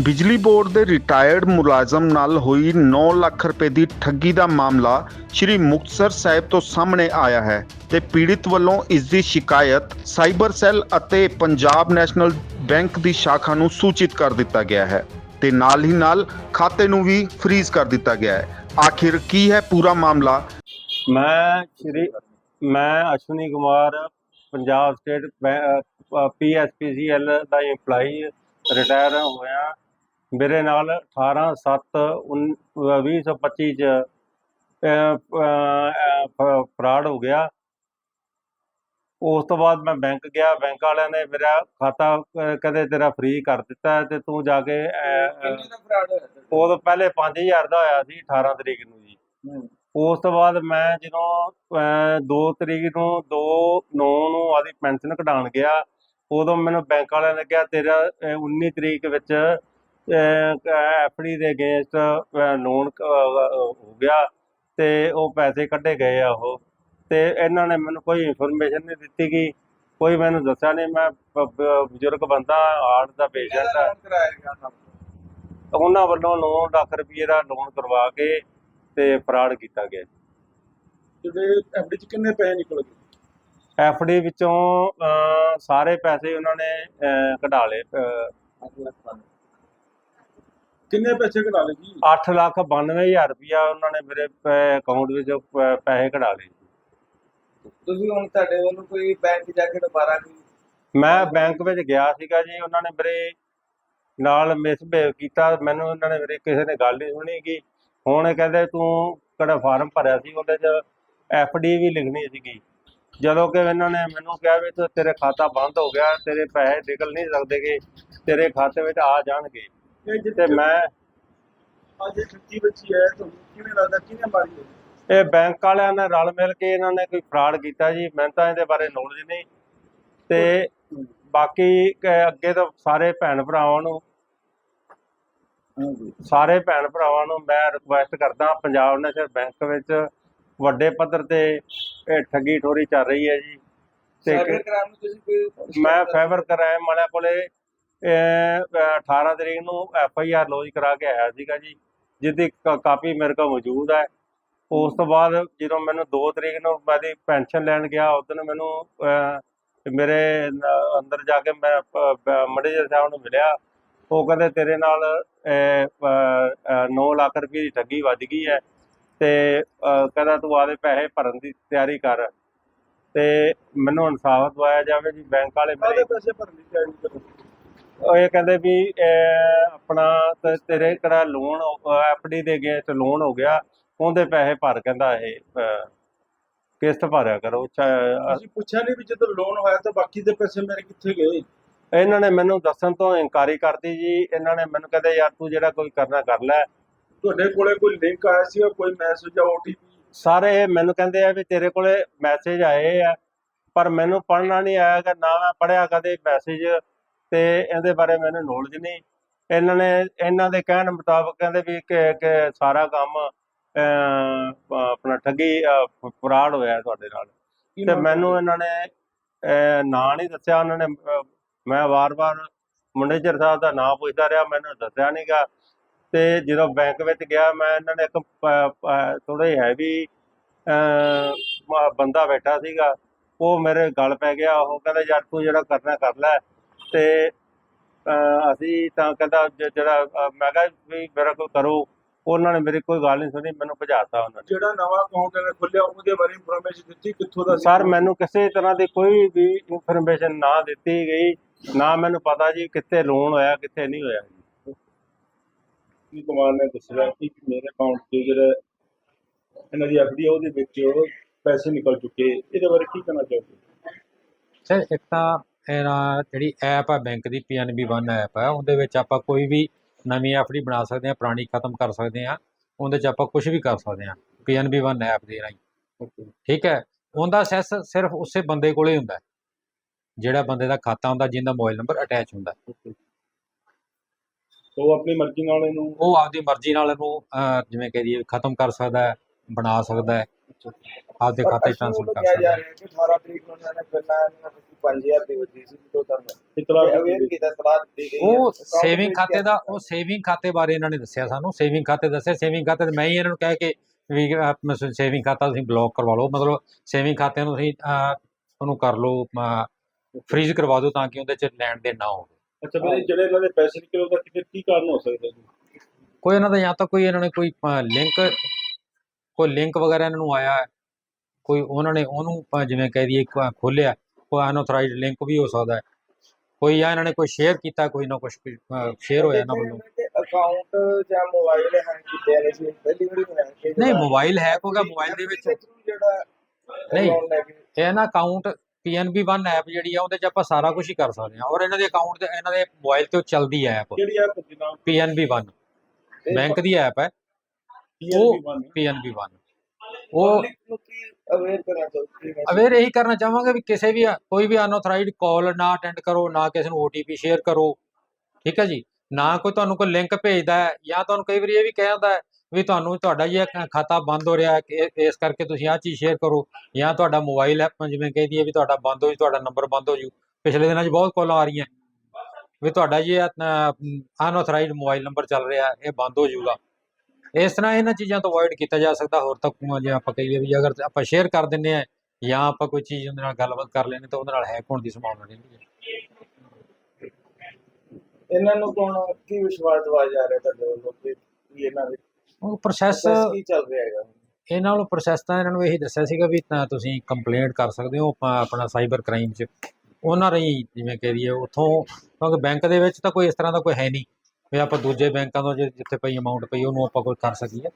ਬਿਜਲੀ ਬੋਰਡ ਦੇ ਰਿਟਾਇਰਡ ਮੁਲਾਜ਼ਮ ਨਾਲ ਹੋਈ 9 ਲੱਖ ਰੁਪਏ ਦੀ ਠੱਗੀ ਦਾ ਮਾਮਲਾ ਸ਼੍ਰੀ ਮੁਕਤਸਰ ਸਾਹਿਬ ਤੋਂ ਸਾਹਮਣੇ ਆਇਆ ਹੈ ਤੇ ਪੀੜਿਤ ਵੱਲੋਂ ਇਸ ਦੀ ਸ਼ਿਕਾਇਤ ਸਾਈਬਰ ਸੈੱਲ ਅਤੇ ਪੰਜਾਬ ਨੈਸ਼ਨਲ ਬੈਂਕ ਦੀ ਸ਼ਾਖਾ ਨੂੰ ਸੂਚਿਤ ਕਰ ਦਿੱਤਾ ਗਿਆ ਹੈ ਤੇ ਨਾਲ ਹੀ ਨਾਲ ਖਾਤੇ ਨੂੰ ਵੀ ਫ੍ਰੀਜ਼ ਕਰ ਦਿੱਤਾ ਗਿਆ ਹੈ। ਆਖਿਰ ਕੀ ਹੈ ਪੂਰਾ ਮਾਮਲਾ? ਮੈਂ ਸ਼੍ਰੀ ਮੈਂ ਅਸ਼ਵਨੀ ਕੁਮਾਰ, ਪੰਜਾਬ ਸਟੇਟ ਪੀਐਸਪੀਸੀਐਲ ਦਾ EMPLOYE ਰਿਟਾਇਰ ਹੋਇਆ। ਮੇਰੇ ਨਾਲ 18 7 2025 ਚ ਫਰਾਡ ਹੋ ਗਿਆ। ਉਸ ਤੋਂ ਬਾਅਦ ਮੈਂ ਬੈਂਕ ਗਿਆ। ਬੈਂਕ ਵਾਲਿਆਂ ਨੇ ਮੇਰਾ ਖਾਤਾ ਕਹਿੰਦੇ ਤੇਰਾ ਫ੍ਰੀ ਕਰ ਦਿੱਤਾ ਤੇ ਤੂੰ ਜਾ ਕੇ ਉਦੋਂ ਪਹਿਲੇ 5000 ਦਾ ਹੋਇਆ ਸੀ 18 ਤਰੀਕ ਨੂੰ ਜੀ? ਉਸ ਤੋਂ ਬਾਅਦ ਮੈਂ ਜਦੋਂ 2 ਤਰੀਕ ਨੂੰ 2 9 ਨੂੰ ਆਦੀ ਪੈਨਸ਼ਨ ਕਢਾਉਣ ਗਿਆ ਉਦੋਂ ਮੈਨੂੰ ਬੈਂਕ ਵਾਲਿਆਂ ਨੇ ਕਿਹਾ ਤੇਰਾ ਅਹ, 19 ਤਰੀਕ ਵਿੱਚ ਐਫਡੀ ਦੇ ਅਗੇਂਸਟ ਲੋਨ ਹੋ ਗਿਆ ਤੇ ਉਹ ਪੈਸੇ ਕੱਢੇ ਗਏ ਆ ਉਹ। ਤੇ ਇਹਨਾਂ ਨੇ ਮੈਨੂੰ ਕੋਈ ਇਨਫੋਰਮੇਸ਼ਨ ਨਹੀਂ ਦਿੱਤੀ ਗਈ ਕੋਈ ਮੈਨੂੰ ਦੱਸਿਆ ਨਹੀਂ। ਮੈਂ ਬਜ਼ੁਰਗ ਬੰਦਾ ਹਾਰਟ ਦਾ ਪੇਸ਼ੈਂਟ ਆ। ਉਹਨਾਂ ਵੱਲੋਂ 9 ਲੱਖ ਰੁਪਏ ਦਾ ਲੋਨ ਕਰਵਾ ਕੇ ਤੇ ਫਰਾਡ ਕੀਤਾ ਗਿਆ। ਜਿਹਦੇ ਐਫਡੀ ਚ ਕਿੰਨੇ ਪੈਸੇ ਨਿਕਲ ਗਏ? ਐਫਡੀ ਵਿੱਚੋਂ ਸਾਰੇ ਪੈਸੇ ਉਹਨਾਂ ਨੇ ਕਢਾ ਲਏ ਕਿੰਨੇ ਪੈਸੇ ਕਢਾ ਲਏ ਜੀ? 8 ਲੱਖ 92000 ਰੁਪਇਆ ਉਹਨਾਂ ਨੇ ਮੇਰੇ ਅਕਾਊਂਟ ਵਿੱਚੋਂ ਪ- ਪੈਸੇ ਕਢਾ ਲਏ ਤੁਸੀਂ ਹੁਣ ਤੁਹਾਡੇ ਵੱਲੋਂ ਕੋਈ ਬੈਂਕ ਜਾ ਕੇ ਦੁਬਾਰਾ ਕੋਈ ਮੈਂ ਬੈਂਕ ਵਿੱਚ ਗਿਆ ਸੀਗਾ ਜੀ ਉਹਨਾਂ ਨੇ ਮੇਰੇ ਨਾਲ ਮਿਸਬਿਹੇਵ ਕੀਤਾ ਮੈਨੂੰ ਉਹਨਾਂ ਨੇ ਮੇਰੇ ਕਿਸੇ ਨੇ ਗੱਲ ਨਹੀਂ ਸੁਣੀ ਗੀ। ਹੁਣ ਇਹ ਕਹਿੰਦੇ ਤੂੰ ਕਿਹੜਾ ਫਾਰਮ ਭਰਿਆ ਸੀ ਉਹਦੇ 'ਚ ਐਫਡੀ ਵੀ ਲਿਖਣੀ ਸੀਗੀ। ਜਦੋਂ ਕਿ ਇਹਨਾਂ ਨੇ ਮੈਨੂੰ ਕਿਹਾ ਵੀ ਤੂੰ ਤੇਰੇ ਖਾਤਾ ਬੰਦ ਹੋ ਗਿਆ ਤੇਰੇ ਪੈਸੇ ਨਿਕਲ ਨਹੀਂ ਸਕਦੇਗੇ ਤੇਰੇ ਖਾਤੇ ਵਿੱਚ ਆ ਜਾਣਗੇ। ਇਹ ਤੇ ਮੈਂ ਅੱਜ ਠੱਗੀ ਬੱਚੀ ਹੈ ਤੁਹਾਨੂੰ ਕਿਵੇਂ ਲੱਗਦਾ ਕਿਹਨੇ ਮਾਰੀ ਹੈ ਇਹ ਬੈਂਕ ਵਾਲਿਆਂ ਨੇ ਰਲ ਮਿਲ ਕੇ ਇਹਨਾਂ ਨੇ ਕੋਈ ਫਰਾਡ ਕੀਤਾ ਜੀ ਮੈਨੂੰ ਤਾਂ ਇਹਦੇ ਬਾਰੇ ਨੌਲੇਜ ਨਹੀਂ। ਤੇ ਬਾਕੀ ਕ- ਅੱਗੇ ਤੋਂ ਸਾਰੇ ਭੈਣ ਭਰਾਵਾਂ ਨੂੰ ਹਾਂਜੀ। ਸਾਰੇ ਭੈਣ ਭਰਾਵਾਂ ਨੂੰ ਮੈਂ ਰਿਕੁਐਸਟ ਕਰਦਾ ਪੰਜਾਬ ਨੈਸ਼ਨਲ ਬੈਂਕ ਵਿੱਚ ਵੱਡੇ ਪੱਧਰ ਤੇ ਇਹ ਠੱਗੀ ਠੋਰੀ ਚੱਲ ਰਹੀ ਹੈ ਜੀ। ਤੇ ਸਾਈਬਰ ਕ੍ਰਾਈਮ ਨੂੰ ਤੁਸੀਂ ਕੋਈ ਮੈਂ ਫਾਈਬਰ ਕਰਾਈਮ ਵਾਲਿਆਂ ਕੋਲੇ 18 ਤਰੀਕ ਨੂੰ ਐਫ ਆਈ ਆਰ ਲੌਜ ਕਰਾ ਕੇ ਆਇਆ ਸੀਗਾ ਜੀ ਜਿਹਦੀ ਕਾਪੀ ਮੇਰੇ ਕੋਲ ਮੌਜੂਦ ਹੈ। ਉਸ ਤੋਂ ਬਾਅਦ ਜਦੋਂ ਮੈਨੂੰ 2 ਤਰੀਕ ਨੂੰ ਮੇਰੀ ਪੈਨਸ਼ਨ ਲੈਣ ਗਿਆ ਉਦੋਂ ਮੈਨੂੰ ਮੇਰੇ ਅੰਦਰ ਜਾ ਕੇ ਮੈਂ ਮੈਨੇਜਰ ਸਾਹਿਬ ਨੂੰ ਮਿਲਿਆ। ਉਹ ਕਹਿੰਦੇ ਤੇਰੇ ਨਾਲ 9 ਲੱਖ ਰੁਪਏ ਦੀ ਠੱਗੀ ਵੱਜ ਗਈ ਹੈ ਤੇ ਕਹਿੰਦਾ ਤੂੰ ਆਦੇ ਪੈਸੇ ਭਰਨ ਦੀ ਤਿਆਰੀ ਕਰ। ਤੇ ਮੈਨੂੰ ਇਨਸਾਫ ਦਵਾਇਆ ਜਾਵੇ ਜੀ ਬੈਂਕ ਵਾਲੇ ਮੇਰੇ ਪੈਸੇ ਭਰਨੇ ਚਾਹੀਦੇ ਤੁਹਾਨੂੰ? ਉਹ ਇਹ ਕਹਿੰਦੇ ਵੀ ਆਪਣਾ ਤੇ ਤੇਰੇ ਕਿਹੜਾ ਲੋਨ ਐਫਡੀ ਦੇ ਅਗੇਂਸਟ ਲੋਨ ਹੋ ਗਿਆ ਉਹਦੇ ਪੈਸੇ ਭਰ ਕਹਿੰਦਾ ਇਹ ਕਿਸ਼ਤ ਭਰਿਆ ਕਰੋ ਤੁਸੀਂ ਪੁੱਛਿਆ ਨਹੀਂ ਵੀ ਜਦੋਂ ਲੋਨ ਹੋਇਆ ਤਾਂ ਬਾਕੀ ਦੇ ਪੈਸੇ ਮੇਰੇ ਕਿੱਥੇ ਗਏ? ਇਹਨਾਂ ਨੇ ਮੈਨੂੰ ਦੱਸਣ ਤੋਂ ਇਨਕਾਰੀ ਕਰਤੀ ਜੀ ਇਹਨਾਂ ਨੇ ਮੈਨੂੰ ਕਹਿੰਦੇ ਯਾਰ ਤੂੰ ਜਿਹੜਾ ਕੋਈ ਕਰਨਾ ਕਰ ਲੈ। ਤੁਹਾਡੇ ਕੋਲੇ ਕੋਈ ਲਿੰਕ ਆਇਆ ਸੀ ਕੋਈ ਮੈਸੇਜ ਜਾਂ ਓਟੀਪੀ ਸਾਰੇ ਮੈਨੂੰ ਕਹਿੰਦੇ ਆ ਵੀ ਤੇਰੇ ਕੋਲੇ ਮੈਸੇਜ ਆਏ ਆ ਪਰ ਮੈਨੂੰ ਪੜ੍ਹਨਾ ਨਹੀਂ ਆਇਆ ਕਿ ਨਾ ਮੈਂ ਪੜ੍ਹਿਆ ਕਦੇ ਮੈਸੇਜ ਤੇ ਇਹਦੇ ਬਾਰੇ ਮੈਨੂੰ ਨੌਲੇਜ ਨਹੀਂ। ਇਹਨਾਂ ਨੇ ਇਹਨਾਂ ਦੇ ਕਹਿਣ ਮੁਤਾਬਕ ਕਹਿੰਦੇ ਵੀ ਕਿ ਸਾਰਾ ਕੰਮ ਆਪਣਾ ਠੱਗੀ ਫਰਾਡ ਹੋਇਆ ਤੁਹਾਡੇ ਨਾਲ। ਤੇ ਮੈਨੂੰ ਇਹਨਾਂ ਨੇ ਨਾਂ ਨਹੀਂ ਦੱਸਿਆ। ਉਹਨਾਂ ਨੇ ਮੈਂ ਵਾਰ-ਵਾਰ ਮੁੰਡੇਚਰ ਸਾਹਿਬ ਦਾ ਨਾਂ ਪੁੱਛਦਾ ਰਿਹਾ ਮੈਨੂੰ ਦੱਸਿਆ ਨਹੀਂਗਾ ਤੇ ਜਦੋਂ ਬੈਂਕ ਵਿੱਚ ਗਿਆ ਮੈਂ ਇਹਨਾਂ ਨੇ ਇੱਕ ਥੋੜੇ ਹੈਵੀ ਬੰਦਾ ਬੈਠਾ ਸੀਗਾ। ਉਹ ਮੇਰੇ ਗਲ ਪੈ ਗਿਆ। ਉਹ ਕਹਿੰਦਾ ਯਾਰ ਤੂੰ ਜਿਹੜਾ ਕਰਨਾ ਕਰ ਲੈ। ਤੇ ਅਸੀਂ ਤਾਂ ਕਹਿੰਦਾ ਜ- ਜਿਹੜਾ ਮੈਂ ਕਿਹਾ ਵੀ ਮੇਰਾ ਕੋਈ ਕਰੋ। ਉਹਨਾਂ ਨੇ ਮੇਰੀ ਕੋਈ ਗੱਲ ਨਹੀਂ ਸੁਣੀ ਮੈਨੂੰ ਭਜਾਤਾ ਉਹਨਾਂ ਨੇ। ਜਿਹੜਾ ਨਵਾਂ ਅਕਾਊਂਟ ਇਹਨੇ ਖੁੱਲਿਆ ਉਹਦੇ ਬਾਰੇ ਇਨਫੋਰਮੇਸ਼ਨ ਦਿੱਤੀ ਕਿੱਥੋਂ ਦਾ? ਸਰ ਮੈਨੂੰ ਕਿਸੇ ਤਰ੍ਹਾਂ ਦੀ ਕੋਈ ਵੀ ਇਨਫੋਰਮੇਸ਼ਨ ਨਾ ਦਿੱਤੀ ਗਈ। ਨਾ ਮੈਨੂੰ ਪਤਾ ਜੀ ਕਿੱਥੇ ਲੋਨ ਹੋਇਆ ਕਿੱਥੇ ਨਹੀਂ ਹੋਇਆ ਕੀ ਕੁਮਾਰ ਨੇ ਦੱਸਿਆ ਕਿ ਮੇਰੇ ਅਕਾਊਂਟ 'ਚ ਜਿਹੜਾ ਇਹਨਾਂ ਦੀ ਐਫਡੀ ਉਹਦੇ ਵਿੱਚ ਪੈਸੇ ਨਿਕਲ ਚੁੱਕੇ। ਇਹਦੇ ਬਾਰੇ ਕੀ ਕਹਿਣਾ ਚਾਹੋਗੇ? ਸਰ ਇੱਕ ਤਾਂ ਇਹਦਾ ਜਿਹੜੀ ਐਪ ਆ ਬੈਂਕ ਦੀ ਪੀਐਨਬੀ 1 ਐਪ ਹੈ ਉਹਦੇ ਵਿੱਚ ਆਪਾਂ ਕੋਈ ਵੀ ਨਵੀਂ ਐਫਡੀ ਬਣਾ ਸਕਦੇ ਹਾਂ ਪੁਰਾਣੀ ਖਤਮ ਕਰ ਸਕਦੇ ਹਾਂ ਉਹਦੇ 'ਚ ਆਪਾਂ ਕੁਝ ਵੀ ਕਰ ਸਕਦੇ ਹਾਂ ਪੀਐਨਬੀ 1 ਐਪ ਦੇ ਰਾਹੀਂ। ਠੀਕ ਹੈ? ਉਹਦਾ ਅਸੈਸ ਸਿਰਫ ਉਸੇ ਬੰਦੇ ਕੋਲੇ ਹੁੰਦਾ ਹੈ। ਜਿਹੜਾ ਬੰਦੇ ਦਾ ਖਾਤਾ ਹੁੰਦਾ ਜਿਹਦਾ ਮੋਬਾਈਲ ਨੰਬਰ ਅਟੈਚ ਹੁੰਦਾ। ਉਹ ਆਪਣੀ ਮਰਜ਼ੀ ਨਾਲ ਇਹਨੂੰ ਉਹ ਆਪਦੀ ਮਰਜ਼ੀ ਨਾਲ ਇਹਨੂੰ ਜਿਵੇਂ ਕਹਿ ਦਈਏ ਖਤਮ ਕਰ ਸਕਦਾ ਹੈ ਬਣਾ ਸਕਦਾ ਹੈ। ਆਪਦੇ ਖਾਤੇ 'ਚ ਟ੍ਰਾਂਸਫਰ ਕਰ ਸਕਦੇ। ਰਿਹਾ ਕਿ 18 ਤਰੀਕ ਨੂੰ ਇਹਨਾਂ ਨੇ ਪਹਿਲਾਂ ਇਹਨਾਂ ਨੂੰ 5000 ਦੀ ਵਜੀ ਸੀ ਜਦੋਂ ਤੱਕ ਇਤਲਾਹ ਅਵੇਅਰ ਕੀਤਾ ਸਲਾਹ ਦਿੱਤੀ ਗਈ ਹੈ। ਉਹ Account ਸੇਵਿੰਗ ਵਿੱਚ ਖਾਤੇ ਦਾ ਉਹ ਸੇਵਿੰਗ ਖਾਤੇ ਬਾਰੇ ਇਹਨਾਂ ਨੇ ਦੱਸਿਆ ਸਾਨੂੰ ਸੇਵਿੰਗ ਖਾਤੇ ਦੱਸਿਆ ਸੇਵਿੰਗ ਖਾਤੇ ਤੇ ਮੈਂ ਹੀ ਇਹਨਾਂ ਨੂੰ ਕਹਿ ਕੇ ਵੀ ਸੇਵਿੰਗ ਖਾਤਾ ਤੁਸੀਂ ਬਲੌਕ ਕਰਵਾ ਲਓ ਮਤਲਬ ਸੇਵਿੰਗ ਖਾਤੇ ਨੂੰ ਤੁਸੀਂ ਅਹ, ਉਹਨੂੰ ਕਰ ਲਓ ਫ੍ਰੀਜ਼ ਕਰਵਾ ਦਿਓ ਤਾਂ ਕਿ ਉਹਦੇ 'ਚ ਲੈਣ ਦੇਣ ਨਾ ਹੋਵੇ। ਅੱਛਾ ਮੇਰੇ ਜਿਹੜੇ ਇਹਨਾਂ ਦੇ ਪੈਸੇ ਨਿਕਲੇ ਉਹਦਾ ਕਿਤੇ ਕੀ ਕਾਰਨ ਹੋ ਸਕਦਾ ਜੀ? ਕੋਈ ਇਹਨਾਂ ਦਾ ਜਾਂ ਤਾਂ ਕੋਈ ਇਹਨਾਂ ਨੇ ਕੋਈ ਲਿੰਕ ਕੋਈ ਲਿੰਕ ਵਗੈਰਾ ਇਹਨਾਂ ਨੂੰ ਆਇਆ ਹੈ? ਕੋਈ ਉਹਨਾਂ ਨੇ ਉਹਨੂੰ ਜਿਵੇਂ ਕਹਿ ਦਈਏ ਖੋਲਿਆ ਕੋਈ ਅਨਆਥੋਰਾਈਜ਼ਡ ਲਿੰਕ ਵੀ ਹੋ ਸਕਦਾ ਹੈ। ਕੋਈ ਜਾਂ ਇਹਨਾਂ ਨੇ ਕੋਈ ਸ਼ੇਅਰ ਕੀਤਾ ਕੋਈ ਨਾ ਕੁਝ ਸ਼ੇਅਰ ਹੋਇਆ ਇਹਨਾਂ ਵੱਲੋਂ? ਅਕਾਊਂਟ ਜਾਂ ਮੋਬਾਈਲ ਹੈਂਗ ਕੀਤੇ ਨੇ ਸੀ ਪਹਿਲੀ ਵਾਰੀ ਕਿ ਨਹੀਂ ਮੋਬਾਈਲ ਹੈ ਕੋਗਾ ਮੋਬਾਈਲ ਦੇ ਵਿੱਚ ਜਿਹੜਾ ਨਹੀਂ। ਇਹ ਨਾ ਅਕਾਊਂਟ PNB One ਐਪ ਜਿਹੜੀ ਆ ਉਹਦੇ 'ਚ ਆਪਾਂ ਸਾਰਾ ਕੁਝ ਹੀ ਕਰ ਸਕਦੇ ਹਾਂ। ਔਰ ਇਹਨਾਂ ਦੇ ਅਕਾਊਂਟ ਤੇ ਇਹਨਾਂ ਦੇ ਮੋਬਾਈਲ ਤੇ ਚੱਲਦੀ ਹੈ ਐਪ ਕਿਹੜੀ ਐਪ PNB One ਤੇ ਬੈਂਕ ਦੀ ਐਪ ਹੈ। ਹੈ। ਉਹ ਨੂੰ ਕੀ ਅਵੇਅਰ ਹੈ ਇਹੀ ਕਰਨਾ ਚਾਹਾਂਗੇ ਵੀ ਕਿਸੇ ਵੀ ਕੋਈ ਵੀ ਅਨਆਥੋਰਾਈਜ਼ਡ ਕਾਲ ਨਾ ਅਟੈਂਡ ਕਰੋ ਨਾ ਕਿਸੇ ਨੂੰ OTP ਸ਼ੇਅਰ ਕਰੋ। ਠੀਕ ਹੈ ਜੀ? ਨਾ ਕੋਈ ਤੁਹਾਨੂੰ ਕੋਈ ਲਿੰਕ ਭੇਜਦਾ ਹੈ ਜਾਂ ਤੁਹਾਨੂੰ ਕਈ ਵਾਰੀ ਇਹ ਵੀ ਕਹਿੰਦਾ ਹੈ ਵੀ ਤੁਹਾਨੂੰ ਤੁਹਾਡਾ ਇਹ ਖਾਤਾ ਬੰਦ ਹੋ ਰਿਹਾ ਹੈ ਇਸ ਕਰਕੇ ਤੁਸੀਂ ਆਹ ਚੀਜ਼ ਸ਼ੇਅਰ ਕਰੋ। ਜਾਂ ਤੁਹਾਡਾ ਮੋਬਾਈਲ ਐਪ ਜਿਵੇਂ ਕਹਿ ਦਈਏ ਵੀ ਤੁਹਾਡਾ ਬੰਦ ਹੋ ਜੂ ਤੁਹਾਡਾ ਨੰਬਰ ਬੰਦ ਹੋ ਜੂ। ਪਿਛਲੇ ਦਿਨਾਂ 'ਚ ਬਹੁਤ ਕਾਲਾਂ ਆ ਰਹੀਆਂ। ਵੀ ਤੁਹਾਡਾ ਇਹ ਅਨਆਥੋਰਾਈਜ਼ਡ ਮੋਬਾਈਲ ਨੰਬਰ ਚੱਲ ਰਿਹਾ ਹੈ, ਇਹ ਬੰਦ ਹੋ ਜਾਊਗਾ। ਇਸ ਤਰ੍ਹਾਂ ਇਹਨਾਂ ਚੀਜ਼ਾਂ ਤੋਂ ਅਵੋਇਡ ਕੀਤਾ ਜਾ ਸਕਦਾ ਹੋਰ ਤੱਕ ਜੇ ਆਪਾਂ ਕਹੀਏ ਵੀ ਅਗਰ ਆਪਾਂ ਸ਼ੇਅਰ ਕਰ ਦਿੰਨੇ ਆ ਜਾਂ ਆਪਾਂ ਕੋਈ ਚੀਜ਼ ਉਹਦੇ ਨਾਲ ਗੱਲਬਾਤ ਕਰ ਲੈਣੇ ਤਾਂ ਉਹਦੇ ਨਾਲ ਹੈਕ ਹੋਣ ਦੀ ਸੰਭਾਵਨਾ ਰਹਿੰਦੀ ਹੈ। ਇਹਨਾਂ ਨੂੰ ਕੋਣ ਕੀ ਵਿਸ਼ਵਾਸ ਦਵਾਇਆ ਜਾ ਰਿਹਾ ਤੁਹਾਡੇ ਵੱਲੋਂ ਕਿ ਕੀ ਇਹਨਾਂ ਦੇ ਉਹ ਪ੍ਰੋਸੈਸ ਕੀ ਚੱਲ ਰਿਹਾ ਹੈਗਾ? ਇਹਨਾਂ ਨੂੰ ਪ੍ਰੋਸੈਸ ਤਾਂ ਇਹਨਾਂ ਨੂੰ ਇਹੀ ਦੱਸਿਆ ਸੀਗਾ ਵੀ ਤਾਂ ਤੁਸੀਂ ਕੰਪਲੇਂਟ ਕਰ ਸਕਦੇ ਹੋ ਆਪਾਂ ਆਪਣਾ ਸਾਈਬਰ ਕ੍ਰਾਈਮ 'ਚ ਉਹਨਾਂ ਰਹੀ ਜਿਵੇਂ ਕਹਿ ਦਈਏ ਉੱਥੋਂ ਕਿਉਂਕਿ ਬੈਂਕ ਦੇ ਵਿੱਚ ਤਾਂ ਕੋਈ ਇਸ ਤਰ੍ਹਾਂ ਦਾ ਕੋਈ ਹੈ ਨਹੀਂ। ਵੀ ਆਪਾਂ ਦੂਜੇ ਬੈਂਕਾਂ ਤੋਂ ਜੇ- ਜਿੱਥੇ ਪਈ ਅਮਾਉਂਟ ਪਈ, ਉਹਨੂੰ ਆਪਾਂ ਕੋਈ ਕਰ ਸਕੀਏ।